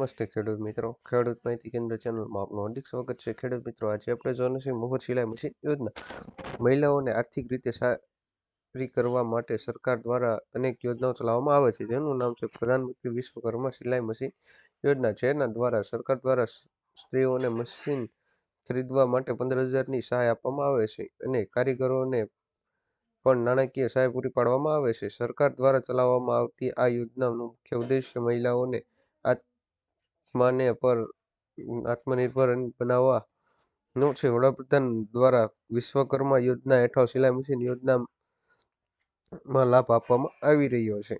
નમસ્તે ખેડૂત મિત્રો. ખેડૂત માહિતી કેન્દ્ર ચેનલમાં આપનું હાર્દિક સ્વાગત છે. ખેડૂત મિત્રો, આજે આપણે જોવાનું છે મફત સિલાઈ મશીન યોજના. મહિલાઓને આર્થિક રીતે સારી કરવા માટે સરકાર દ્વારા અનેક યોજનાઓ ચલાવવામાં આવે છે. જેનું નામ છે પ્રધાનમંત્રી વિશ્વકર્મા સિલાઈ મશીન યોજના, જેના દ્વારા સરકાર દ્વારા સ્ત્રીઓને મશીન ખરીદવા માટે પંદર હજારની સહાય આપવામાં આવે છે અને કારીગરોને પણ નાણાકીય સહાય પૂરી પાડવામાં આવે છે. સરકાર દ્વારા ચલાવવામાં આવતી આ યોજનાનો મુખ્ય ઉદ્દેશ્ય મહિલાઓને આત્માને પર, આત્મનિર્ભર બનાવવાનો છે. વડાપ્રધાન દ્વારા વિશ્વકર્મા યોજના હેઠળ સિલાઈ મશીન યોજનામાં લાભ આપવામાં આવી રહ્યો છે.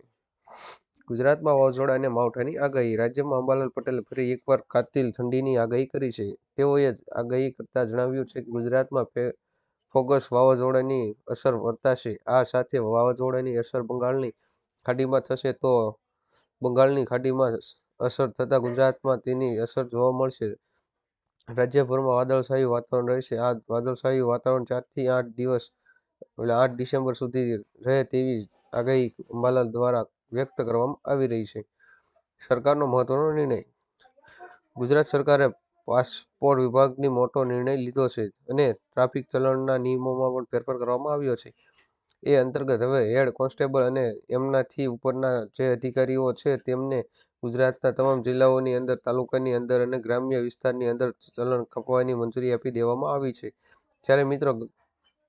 ગુજરાતમાં વાવાઝોડા અને માવઠાની આગાહી. રાજ્યમાં અંબાલાલ પટેલે ફરી એકવાર કાતિલ ઠંડીની આગાહી કરી છે. તેઓએ આગાહી કરતા જણાવ્યું છે કે ગુજરાતમાં ફોગસ વાવાઝોડાની અસર વર્તાશે. આ સાથે વાવાઝોડાની અસર બંગાળની ખાડીમાં થશે તો બંગાળની ખાડીમાં અસર થતાં ગુજરાતમાં તેની અસર જોવા મળશે. રાજ્યભરમાં વાદળછાયું વાતાવરણ રહેશે. આ વાદળછાયું વાતાવરણ ચારથી આઠ દિવસ, એટલે આઠ ડિસેમ્બર સુધી રહે તેવી આગાહી અંબાલાલ દ્વારા વ્યક્ત કરવામાં આવી રહી છે. સરકારનો મહત્વનો નિર્ણય. ગુજરાત સરકારે પાસપોર્ટ વિભાગની મોટો નિર્ણય લીધો છે અને ટ્રાફિક ચલણના નિયમોમાં પણ ફેરફાર કરવામાં આવ્યો છે. એ અંતર્ગત હવે હેડ કોન્સ્ટેબલ અને એમનાથી ઉપરના જે અધિકારીઓ છે તેમને ગુજરાતના તમામ જિલ્લાઓની અંદર, તાલુકાની અંદર અને ગ્રામ્ય વિસ્તારની અંદર ચલણ ખપવાની મંજૂરી આપી દેવામાં આવી છે. જ્યારે મિત્રો,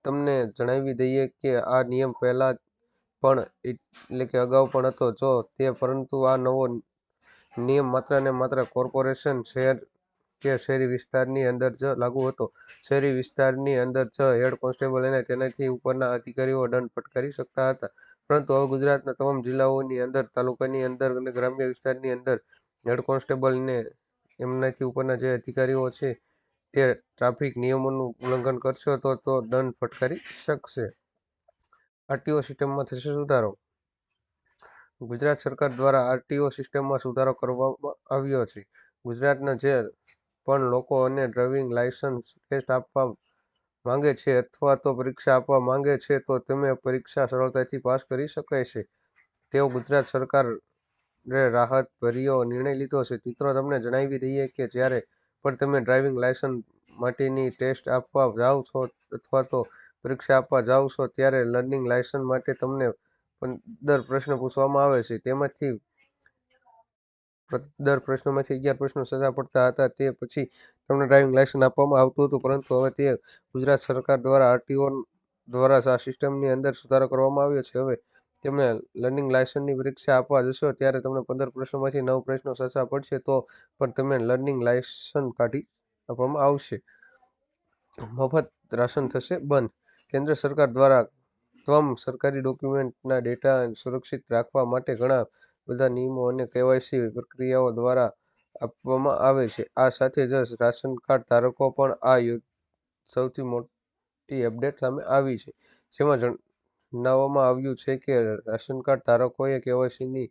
તમને જણાવી દઈએ કે આ નિયમ પહેલાં પણ એટલે કે અગાઉ પણ હતો જો તે, પરંતુ આ નવો નિયમ માત્ર ને માત્ર કોર્પોરેશન શહેર કે શહેરી વિસ્તારની અંદર જ લાગુ હતો. શહેરી વિસ્તારની અંદર જ હેડ કોન્સ્ટેબલ અને તેનાથી ઉપરના અધિકારીઓ દંડ ફટકારી શકતા હતા. પરંતુ હવે ગુજરાતના તમામ જિલ્લાઓની અંદર, તાલુકાની અંદર અને ગ્રામ્ય વિસ્તારની અંદર હેડ કોન્સ્ટેબલને એમનાથી ઉપરના જે અધિકારીઓ છે તે ટ્રાફિક નિયમોનું ઉલ્લંઘન કરશે તો તો દંડ ફટકારી શકશે. આરટીઓ સિસ્ટમમાં થશે સુધારો. ગુજરાત સરકાર દ્વારા આરટીઓ સિસ્ટમમાં સુધારો કરવામાં આવ્યો છે. ગુજરાતના જે પણ લોકો અને ડ્રાઇવિંગ લાયસન્સ ટેસ્ટ આપવા માંગે છે અથવા તો પરીક્ષા આપવા માંગે છે, તો તમે પરીક્ષા સરળતાથી પાસ કરી શકાય છે. તેવો ગુજરાત સરકારે રાહતભર્યો નિર્ણય લીધો છે. મિત્રો, તમને જણાવી દઈએ કે જ્યારે પણ તમે ડ્રાઇવિંગ લાયસન્સ માટેની ટેસ્ટ આપવા જાઓ છો અથવા તો પરીક્ષા આપવા જાઓ છો, ત્યારે લર્નિંગ લાયસન્સ માટે તમને પંદર પ્રશ્ન પૂછવામાં આવે છે. તેમાંથી દર પ્રશ્નોમાંથી અગિયાર પ્રશ્નો સજા પડતા હતા. તે પછી તમને ડ્રાઇવિંગ લાયસન્સ આપવામાં આવતું હતું, પરંતુ હવે તે ગુજરાત સરકાર દ્વારા આરટીઓ દ્વારા આ સિસ્ટમની અંદર સુધારો કરવામાં આવ્યો છે. હવે તેમણે લર્નિંગ લાયસન્સની પરીક્ષા આપવા જશો, ત્યારે તમને પંદર પ્રશ્નોમાંથી નવ પ્રશ્નો સજા પડશે, તો પણ તમે લર્નિંગ લાયસન્સ કાઢી આપવામાં આવશે. મફત રાશન થશે બંધ. કેન્દ્ર સરકાર દ્વારા તમામ સરકારી ડોક્યુમેન્ટના ડેટા સુરક્ષિત રાખવા માટે ઘણા બધા નિયમો અને કેવાયસી પ્રક્રિયાઓ દ્વારા આપવામાં આવે છે. આ સાથે જ રાશન કાર્ડ ધારકો પણ આ સૌથી મોટી અપડેટ સામે આવી છે. જેમાં જણાવવામાં આવ્યું છે કે રાશન કાર્ડ ધારકોએ કેવાયસીની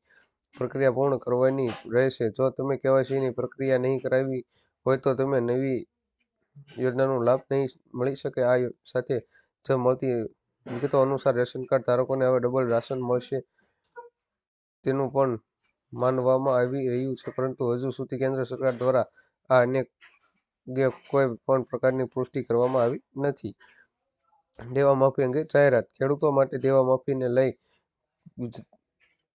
પ્રક્રિયા પૂર્ણ કરવાની રહેશે. જો તમે કેવાયસીની પ્રક્રિયા નહીં કરાવી હોય તો તમે નવી યોજનાનો લાભ નહીં મળી શકે. આ સાથે જ મળતી વિગતો અનુસાર રેશન કાર્ડ ધારકોને હવે ડબલ રાશન મળશે. તેનું પણ માનવામાં આવી રહ્યું છે. પરંતુ હજુ સુધી કેન્દ્ર સરકાર દ્વારા આ અંગે કોઈ પણ પ્રકારની પુષ્ટિ કરવામાં આવી નથી. દેવા માફી અંગે જાહેરાત. ખેડૂતો માટે દેવા માફીને લઈ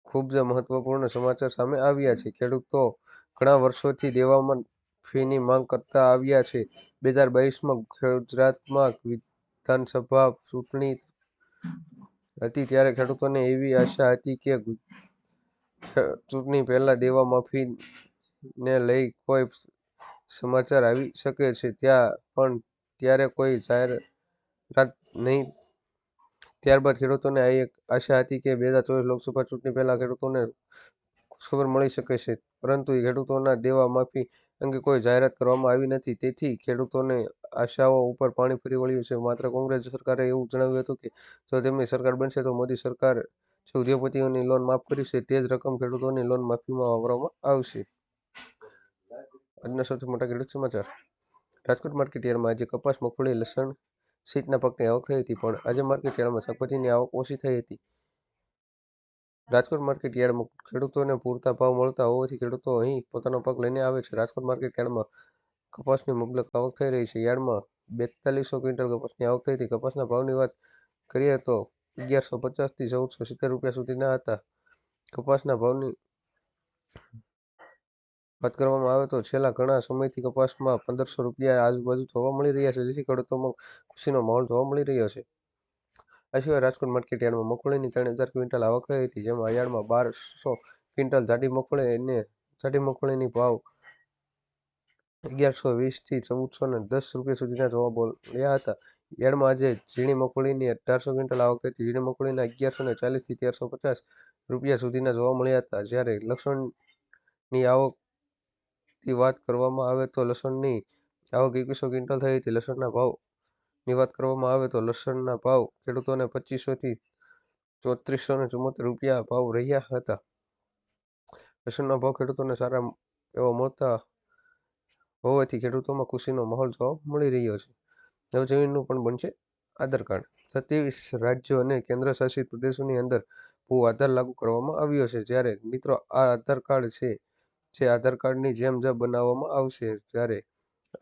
ખૂબ જ મહત્વપૂર્ણ સમાચાર સામે આવ્યા છે. ખેડૂતો ઘણા વર્ષોથી દેવા માફીની માંગ કરતા આવ્યા છે. બે હજાર બાવીસમાં ગુજરાતમાં વિધાનસભા ચૂંટણી હતી ત્યારે ખેડૂતોને એવી આશા હતી કે ચૂંટણી પહેલાં દેવા માફીને લઈ કોઈ સમાચાર આવી શકે છે ત્યાં, પણ ત્યારે કોઈ જાહેરાત નહીં. ત્યારબાદ ખેડૂતોને આ એક આશા હતી કે બે હજાર ચોવીસ લોકસભા ચૂંટણી પહેલા ખેડૂતોને ખબર મળી શકે છે, પરંતુ ખેડૂતોના દેવા માફી અંગે કોઈ જાહેરાત કરવામાં આવી નથી. તેથી ખેડૂતોને આશાઓ ઉપર પાણી ફરી વળ્યું છે. માત્ર કોંગ્રેસ સરકારે એવું જણાવ્યું હતું કે, જો તેમની સરકાર બનશે તો મોદી સરકાર જે ઉદ્યોગપતિઓની લોન માફ કરી છે, તે જ રકમ ખેડૂતોની લોન માફીમાં વાપરવામાં આવશે. આજના સૌથી મોટા ખેડૂત સમાચાર. રાજકોટ માર્કેટ યાર્ડમાં આજે કપાસ, મગફળી, લસણ સહિતના પાકની આવક થઈ હતી, પણ આજે માર્કેટ યાર્ડમાં શાકભાજીની આવક ઓછી થઈ હતી. રાજકોટ માર્કેટ યાર્ડમાં ખેડૂતોને પૂરતા ભાવ મળતા હોવાથી ખેડૂતો અહીં પોતાનો પાક લઈને આવે છે. રાજકોટ માર્કેટ યાર્ડમાં કપાસની મુબલક આવક થઈ રહી છે. યાર્ડમાં બેતાલીસો ક્વિન્ટલ કપાસની આવક થઈ હતી. કપાસના ભાવની વાત કરીએ તો અગિયારસો પચાસથી ચૌદસો સિત્તેર રૂપિયા સુધીના હતા. કપાસના ભાવની વાત કરવામાં આવે તો છેલ્લા ઘણા સમયથી કપાસમાં પંદરસો રૂપિયા આજુબાજુ જોવા મળી રહ્યા છે, જેથી ખેડૂતોમાં ખુશીનો માહોલ જોવા મળી રહ્યો છે. આ સિવાય રાજકોટ માર્કેટ યાર્ડમાં મગફળીની ત્રણ હજાર ક્વિન્ટલ આવક થઈ હતી, જેમાં યાર્ડમાં બારસો ક્વિન્ટલ જાડી મગફળી અને જાડી મગફળીની ભાવ અગિયારસો વીસથી ચૌદસો ને દસ રૂપિયા સુધીના જોવા મળ્યા હતા. યાર્ડમાં આજે ઝીણી મગફળીની અઢારસો ક્વિન્ટલ આવક હતી. ઝીણી મગફળીના અગિયારસો ને ચાલીસથી તેરસો પચાસ રૂપિયા સુધીના જોવા મળ્યા હતા. જ્યારે લસણની આવકની વાત કરવામાં આવે તો લસણની આવક એકવીસો ક્વિન્ટલ થઈ હતી. લસણના ભાવની વાત કરવામાં આવે તો લસણના ભાવ ખેડૂતોને પચીસોથી ચોત્રીસો ને ચુમ્મોતેર રૂપિયા ભાવ રહ્યા હતા. લસણના ભાવ ખેડૂતોને સારા એવા મળતા હોવાથી ખેડૂતોમાં ખુશીનો માહોલ જોવા મળી રહ્યો છે. નવજમીનનું પણ બનશે આધાર કાર્ડ. સત્યાવીસ રાજ્યો અને કેન્દ્રશાસિત પ્રદેશોની અંદર ભૂ આધાર લાગુ કરવામાં આવ્યો છે. જ્યારે મિત્રો આ આધાર કાર્ડ છે, જે આધાર કાર્ડની જેમ જ બનાવવામાં આવશે. જ્યારે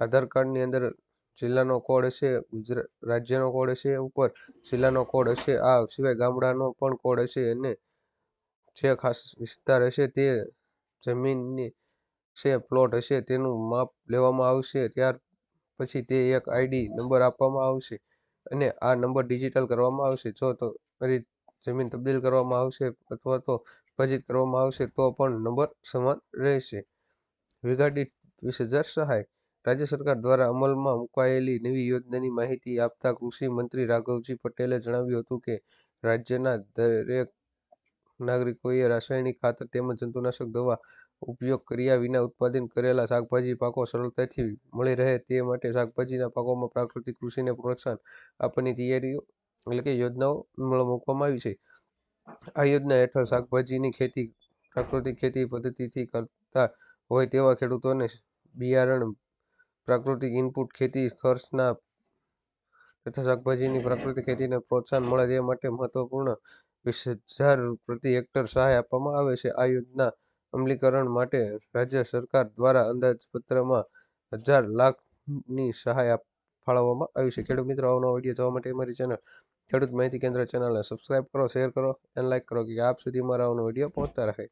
આધાર કાર્ડની અંદર જિલ્લાનો કોડ હશે ગુજરાત રાજ્યનો કોડ હશે, ઉપર જિલ્લાનો કોડ હશે, આ સિવાય ગામડાનો પણ કોડ હશે અને જે ખાસ વિસ્તાર હશે તે જમીનની છે પ્લોટ હશે, તેનું માપ લેવામાં આવશે, ત્યાર પછી તે એક આઈડી નંબર આપવામાં આવશે અને આ નંબર ડિજિટલ કરવામાં આવશે. જો તો જમીન તબદીલ કરવામાં આવશે અથવા તો વિભાજિત કરવામાં આવશે, તો પણ નંબર સમાન રહેશે. વીઘા દીઠ વીસ હજાર સહાય. રાજ્ય સરકાર દ્વારા અમલમાં મુકાયેલી નવી યોજનાની માહિતી આપતા કૃષિ મંત્રી રાઘવજી પટેલે જણાવ્યું હતું કે, રાજ્યના દરેક નાગરિકોએ રાસાયણિક ખાતર તેમજ જંતુનાશક દવા ઉપયોગ કર્યા વિના ઉત્પાદન કરેલા શાકભાજી પાકો સરળતાથી મળી રહે તે માટે શાકભાજીના પાકોમાં પ્રાકૃતિક કૃષિને પ્રોત્સાહન આપવાની તૈયારીઓ એટલે કે યોજનાઓ મૂકવામાં આવી છે. આ યોજના હેઠળ શાકભાજીની ખેતી પ્રાકૃતિક ખેતી પદ્ધતિથી કરતા હોય તેવા ખેડૂતોને બિયારણ, પ્રાકૃતિક ઇનપુટ ખેતી ખર્ચના તથા શાકભાજીની પ્રાકૃતિક ખેતીને પ્રોત્સાહન મળે તે માટે મહત્વપૂર્ણ વીસ હજાર પ્રતિ હેક્ટર સહાય આપવામાં આવે છે. આ યોજના અમલીકરણ માટે રાજ્ય સરકાર દ્વારા અંદાજપત્રમાં હજાર લાખની સહાય ફાળવવામાં આવી છે. ખેડૂત મિત્રો આવનો વીડિયો જોવા માટે અમારી ચેનલ ખેડૂત માહિતી કેન્દ્ર ચેનલને સબસ્ક્રાઈબ કરો શેર કરો અને લાઇક કરો, કે આપ સુધી મારા આવનો વીડિયો પહોંચતા રહે.